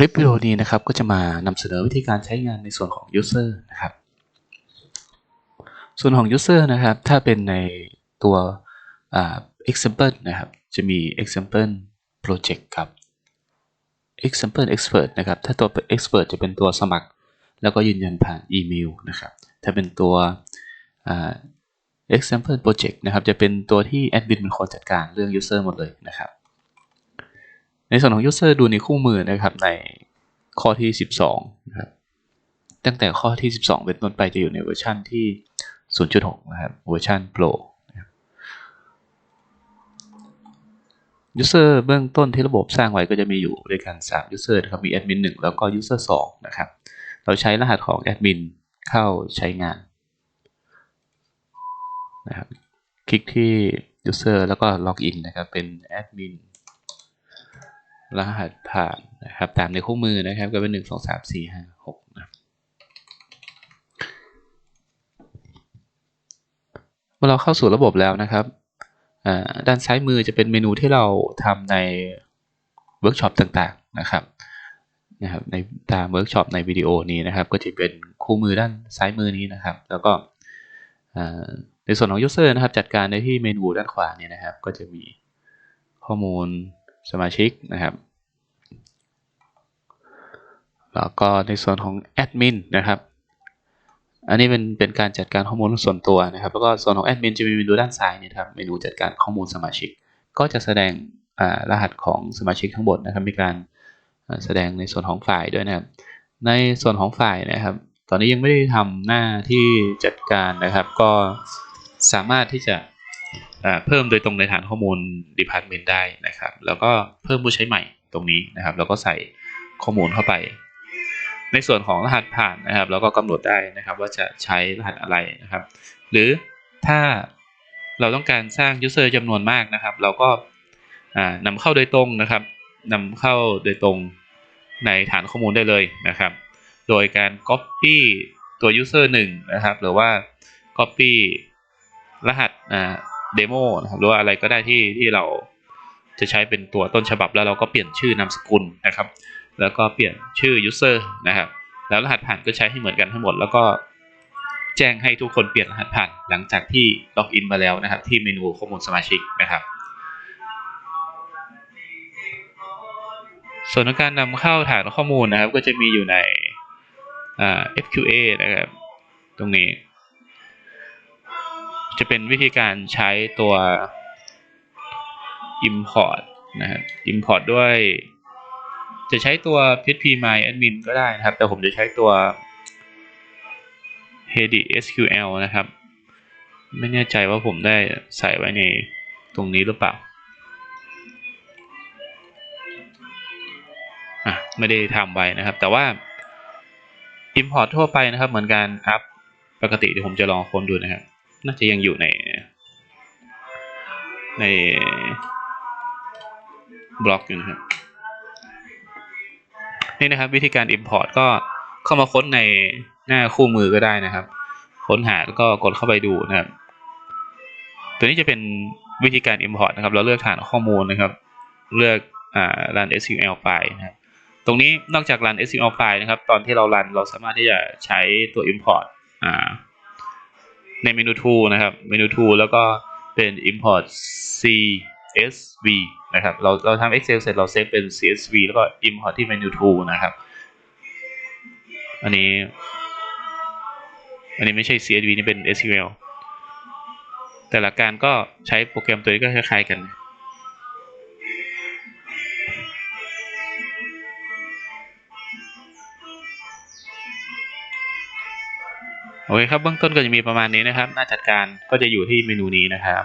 ลิปวิดีโอนี้นะครับก็จะมานำเสนอวิธีการใช้งานในส่วนของ User นะครับ ส่วนของ User นะครับ ถ้าเป็นในตัวอ่า example นะครับ จะมี example project ครับ example expert นะครับ ถ้าตัว expert จะเป็นตัวสมัคร แล้วก็ยืนยันผ่านอีเมลนะครับ ถ้าเป็นตัวอ่า example project นะครับ จะเป็นตัวที่แอดมินเป็นคนจัดการเรื่อง user หมดเลยนะครับ ในส่วนของ user ดูในคู่มือนะครับในข้อที่ 12นะครับตั้งแต่ข้อที่ 12 เป็นต้นไปจะอยู่ในเวอร์ชันที่ 0.6 นะครับเวอร์ชัน Pro นะครับ user เบื้องต้นที่ระบบสร้างไว้ก็จะมีอยู่ด้วยกัน 3 user นะครับมี admin 1 แล้วก็ user 2 นะครับ เราใช้รหัสของ admin เข้าใช้งานนะครับคลิกที่ user แล้วก็ login นะครับเป็น admin รหัสผ่านนะครับตามในคู่มือนะครับก็เป็นหนึ่งสองสามสี่ห้าหกนะเมื่อเราเข้าสู่ระบบแล้วนะครับด้านซ้ายมือจะเป็นเมนูที่เราทำในเวิร์กช็อปต่างๆนะครับนะครับในตามเวิร์กช็อปในวิดีโอนี้นะครับ ก็จะเป็นคู่มือด้านซ้ายมือนี้นะครับ แล้วก็ในส่วนของ user นะครับ จัดการในที่เมนูด้านขวาเนี่ยนะครับ ก็จะมีข้อมูลสมาชิกนะครับ แล้วก็ในส่วนของแอดมินนะครับ อันนี้เป็นเป็นการจัดการข้อมูลส่วนตัวนะครับ แล้วก็ส่วนของแอดมินจะมีเมนูด้านซ้ายนี่ครับ เมนูจัดการข้อมูลสมาชิก ก็จะแสดงอ่ารหัสของสมาชิกทั้งหมดนะครับ มีการแสดงในส่วนของฝ่ายด้วยนะครับ ในส่วนของฝ่ายนะครับ ตอนนี้ยังไม่ได้ทำหน้าที่จัดการนะครับ ก็สามารถที่จะอ่าเพิ่มโดยตรงในฐานข้อมูล Department ได้นะครับ แล้วก็เพิ่มผู้ใช้ใหม่ตรงนี้นะครับ แล้วก็ใส่ข้อมูลเข้าไป ในส่วนของรหัสผ่านนะครับเราก็กำหนดได้นะครับว่าจะใช้รหัสอะไรนะครับ หรือถ้าเราต้องการสร้าง user จำนวนมากนะครับ เราก็อ่านำเข้าโดยตรงนะครับนำเข้าโดยตรงในฐานข้อมูลได้เลยนะครับ โดยการ copy ตัว user 1 นะครับ หรือว่า copy รหัสอ่า demo นะครับหรือว่าอะไรก็ได้ที่ที่เราจะใช้เป็นตัวต้นฉบับแล้วเราก็เปลี่ยนชื่อนามสกุลนะครับ แล้วก็เปลี่ยนชื่อ user นะครับ แล้วรหัสผ่านก็ใช้ให้เหมือนกันทั้งหมด แล้วก็แจ้งให้ทุกคนเปลี่ยนรหัสผ่านหลังจากที่ล็อกอินมาแล้วนะครับ ที่เมนูข้อมูลสมาชิกนะครับส่วนการนำเข้าฐานข้อมูลนะครับ ก็จะมีอยู่ใน FQA นะครับ ตรงนี้ จะเป็นวิธีการใช้ตัว import นะครับ import ด้วย จะใช้ตัว php my admin ก็ได้นะครับ แต่ผมจะใช้ตัว hedi sql นะครับ ไม่แน่ใจว่าผมได้ใส่ไว้ในตรงนี้หรือเปล่าอะไม่ได้ทำไว้นะครับ แต่ว่า import ทั่วไปนะครับ เหมือนการอัพปกติเดี๋ยวผมจะลองค้นดูนะครับ น่าจะยังอยู่ใน ในบล็อกอยู่นะครับ นี่นะครับ วิธีการ import ก็เข้ามาค้นในหน้าคู่มือก็ได้นะครับ ค้นหาแล้วก็กดเข้าไปดูนะครับ ตัวนี้จะเป็นวิธีการ import นะครับ เราเลือกฐานข้อมูลนะครับ เลือกอ่า run SQL ไฟล์นะครับ ตรงนี้นอกจาก run SQL ไฟล์นะครับ ตอนที่เรา run เราสามารถที่จะใช้ตัว import อ่าในเมนู tool นะครับ เมนู tool แล้วก็เป็น import csv นะครับ เราเราทำ excel เสร็จเราเซฟเป็น csv แล้วก็ import ที่เมนู tool นะครับ อันนี้ อันนี้ไม่ใช่ csv นี่เป็น sql แต่ลักการก็ใช้โปรแกรมตัวนี้ก็คล้ายๆกัน โอเคครับ เบื้องต้นก็จะมีประมาณนี้นะครับ หน้าจัดการก็จะอยู่ที่เมนูนี้นะครับ